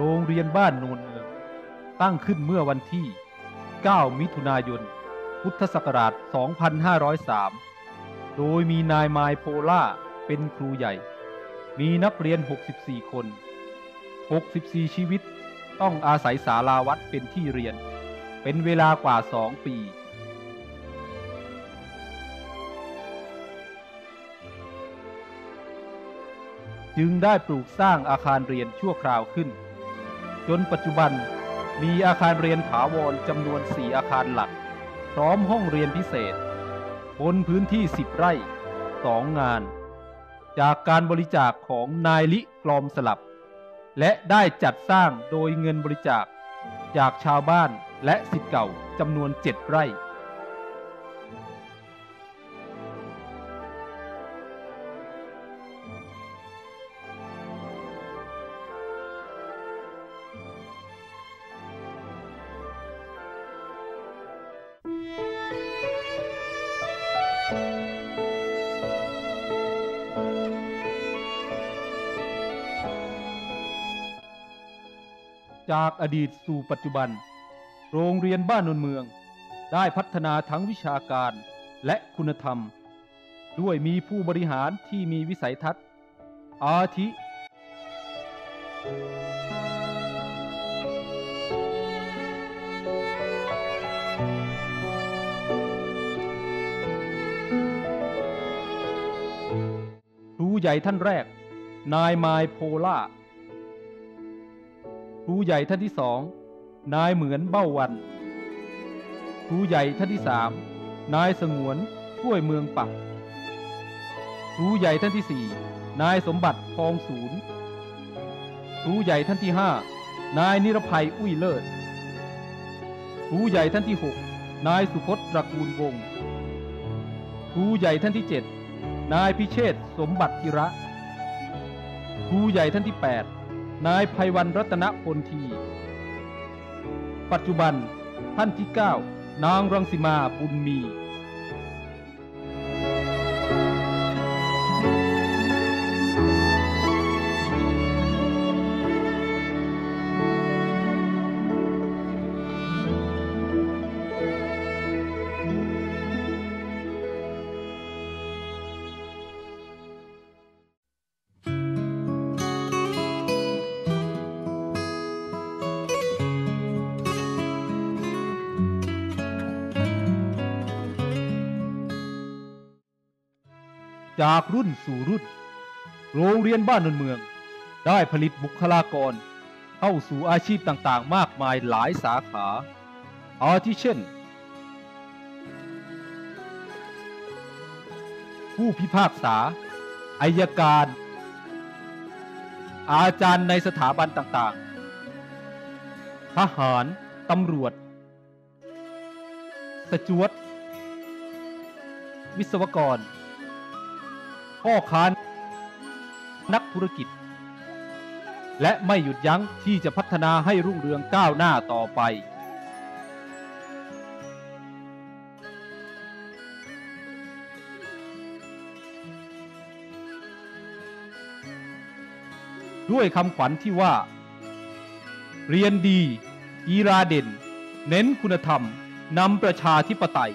โรงเรียนบ้านโนนเมืองตั้งขึ้นเมื่อวันที่ 9 มิถุนายน พุทธศักราช 2503 โดยมีนายมายโพล่าเป็นครูใหญ่ มีนักเรียน 64 คน 64 ชีวิตต้องอาศัยศาลาวัดเป็นที่เรียน เป็นเวลากว่า 2 ปีจึงได้ปลูกสร้างอาคารเรียนชั่วคราวขึ้น จนปัจจุบันมีอาคารเรียนถาวรจำนวน 4 อาคารหลัก พร้อมห้องเรียนพิเศษบนพื้นที่ 10 ไร่ 2 งาน จากการบริจาคของนายลิกลอมสลับ และได้จัดสร้างโดยเงินบริจาค จากชาวบ้านและสิทธิ์เก่าจำนวน 7 ไร่ จากอดีตสู่ปัจจุบัน โรงเรียนบ้านนนเมือง ได้พัฒนาทั้งวิชาการและคุณธรรม ด้วยมีผู้บริหารที่มีวิสัยทัศน์ อาทิ ครูใหญ่ท่านแรก นายมายโพล่า ครูใหญ่ท่านที่สองนายเหมือนเบ้าวันครูใหญ่ท่านที่สามนายสงวนช่วยเมืองปักครูใหญ่ท่านที่สี่นายสมบัติทองศูนย์ครูใหญ่ท่านที่ห้านายนิรภัยอุ้ยเลิศครูใหญ่ท่านที่หกนายสุพจน์ตระกูลวงศ์ครูใหญ่ท่านที่เจ็ดนายพิเชษสมบัติธิระครูใหญ่ท่านที่แปด นายภัยวันรัตนพลที ปัจจุบันท่านที่ 9 นางรังสิมาบุญมี จากรุ่นสู่รุ่น โรงเรียนบ้านนนเมือง ได้ผลิตบุคลากร เข้าสู่อาชีพต่างๆ มากมายหลายสาขา อาทิเช่น ผู้พิพากษาอายการ อาจารย์ในสถาบันต่างๆ ทหาร ตำรวจ สจวตวิศวกร พ่อค้านักธุรกิจ และไม่หยุดยั้งที่จะพัฒนาให้รุ่งเรืองก้าวหน้าต่อไป ด้วยคำขวัญที่ว่า เรียนดี กีราเด่น เน้นคุณธรรมนำประชาธิปไตย